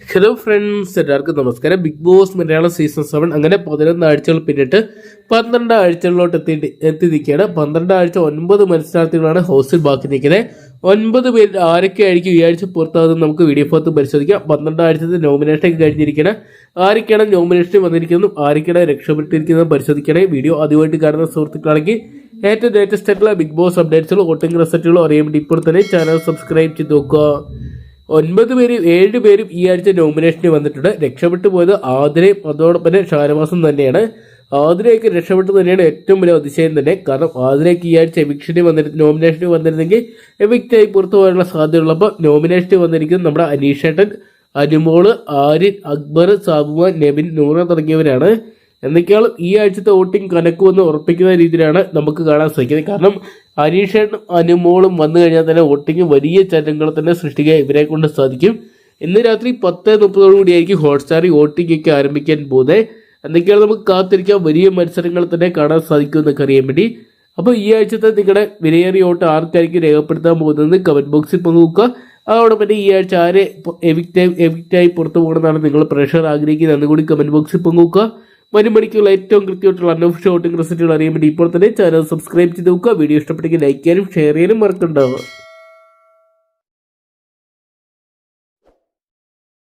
Hello friends എല്ലാവർക്കും നമസ്കാരം. Bigg Boss Malayalam season seven അങ്ങനെ പതിനൊന്ന് ആഴ്ചകൾ പിന്നിട്ട് പന്ത്രണ്ട് ആഴ്ചകളിലോട്ട് എത്തി എത്തി നിൽക്കുകയാണ് പന്ത്രണ്ട് ആഴ്ച ഒൻപത് മത്സരാർത്ഥികളാണ് ഹൗസിൽ ബാക്കി നിൽക്കുന്നത് ഒൻപത് പേരിൽ ആരൊക്കെ ആയിരിക്കും ഈ ആഴ്ച പുറത്താകുന്നത് നമുക്ക് വീഡിയോ ഭാഗത്ത് പരിശോധിക്കാം. പന്ത്രണ്ട് ആഴ്ചത്തെ നോമിനേഷൻ കഴിഞ്ഞിരിക്കണം ആരൊക്കെയാണ് നോമിനേഷൻ വന്നിരിക്കുന്നതും ആരൊക്കെയാണ് രക്ഷപ്പെട്ടിരിക്കുന്നതും പരിശോധിക്കണേ. വീഡിയോ ആദ്യമായിട്ട് കാണുന്ന സുഹൃത്തുക്കളാണെങ്കിൽ ഏറ്റവും ലേറ്റസ്റ്റ് ആയിട്ടുള്ള ബിഗ് ബോസ് അപ്ഡേറ്റ്സുകളും വോട്ടിംഗ് റിസൾട്ടുകളും അറിയാൻ വേണ്ടി ഇപ്പോൾ തന്നെ ചാനൽ സബ്സ്ക്രൈബ് ചെയ്ത് നോക്കുക. ഒൻപത് പേരും ഏഴ് പേരും ഈ ആഴ്ച നോമിനേഷനിൽ വന്നിട്ടുണ്ട്. രക്ഷപ്പെട്ടു പോയത് ആതിരയും. അതോടൊപ്പം തന്നെ തന്നെയാണ്. ആതിരയൊക്കെ രക്ഷപ്പെട്ടു തന്നെയാണ് ഏറ്റവും വലിയ അതിശയം തന്നെ. കാരണം ആതിരയ്ക്ക് ഈ ആഴ്ച എവിക്ഷന് വന്നിരുന്ന നോമിനേഷന് വന്നിരുന്നെങ്കിൽ എവിക്റ്റായി പുറത്തു പോകാനുള്ള സാധ്യതയുള്ളപ്പോൾ നോമിനേഷന് വന്നിരിക്കുന്നത് നമ്മുടെ അനീഷേട്ടൻ അനുമോൾ ആര്യൻ അക്ബർ സാബുമാൻ നെബിൻ നൂറ തുടങ്ങിയവരാണ്. എന്തൊക്കെയാണ് ഈ ആഴ്ചത്തെ വോട്ടിംഗ് കനക്കുമെന്ന് ഉറപ്പിക്കുന്ന രീതിയിലാണ് നമുക്ക് കാണാൻ സാധിക്കുന്നത്. കാരണം അനീഷനും അനുമോളും വന്നു കഴിഞ്ഞാൽ തന്നെ വോട്ടിംഗ് വലിയ ചലനങ്ങൾ തന്നെ സൃഷ്ടിക്കാൻ ഇവരെ കൊണ്ട് സാധിക്കും. ഇന്ന് രാത്രി പത്ത് മുപ്പതോടു കൂടിയായിരിക്കും ഹോട്ട്സ്റ്റാറിൽ വോട്ടിംഗ് ഒക്കെ ആരംഭിക്കാൻ പോകുന്നത്. എന്തൊക്കെയാണ് നമുക്ക് കാത്തിരിക്കാൻ വലിയ മത്സരങ്ങൾ തന്നെ കാണാൻ സാധിക്കും എന്നൊക്കെ അറിയാൻ വേണ്ടി. അപ്പോൾ ഈ ആഴ്ചത്തെ നിങ്ങളുടെ വിലയേറിയ വോട്ട് ആർക്കായിരിക്കും രേഖപ്പെടുത്താൻ പോകുന്നത് കമന്റ് ബോക്സിൽ പങ്കുവെക്കുക. അതോടൊപ്പം തന്നെ ഈ ആഴ്ച ആരെ എവിക്റ്റായി എവിക്റ്റായി പുറത്തു പോകണമെന്നാണ് നിങ്ങൾ പ്രഷർ ആഗ്രഹിക്കുന്നത് എന്നുകൂടി കമന്റ് ബോക്സിൽ പങ്കുവെക്കുക. വരും മണിക്കുള്ള ഏറ്റവും കൃത്യമായിട്ടുള്ള അൺഒഫീഷ്യൽ വോട്ടിംഗ് റിസൾട്ടുകൾ അറിയാൻ വേണ്ടി ഇപ്പോൾ തന്നെ ചാനൽ സബ്സ്ക്രൈബ് ചെയ്ത് നോക്കുക. വീഡിയോ ഇഷ്ടപ്പെട്ടെങ്കിൽ ലൈക്ക് ചെയ്യാനും ഷെയർ ചെയ്യാനും മറക്കണ്ടാവുക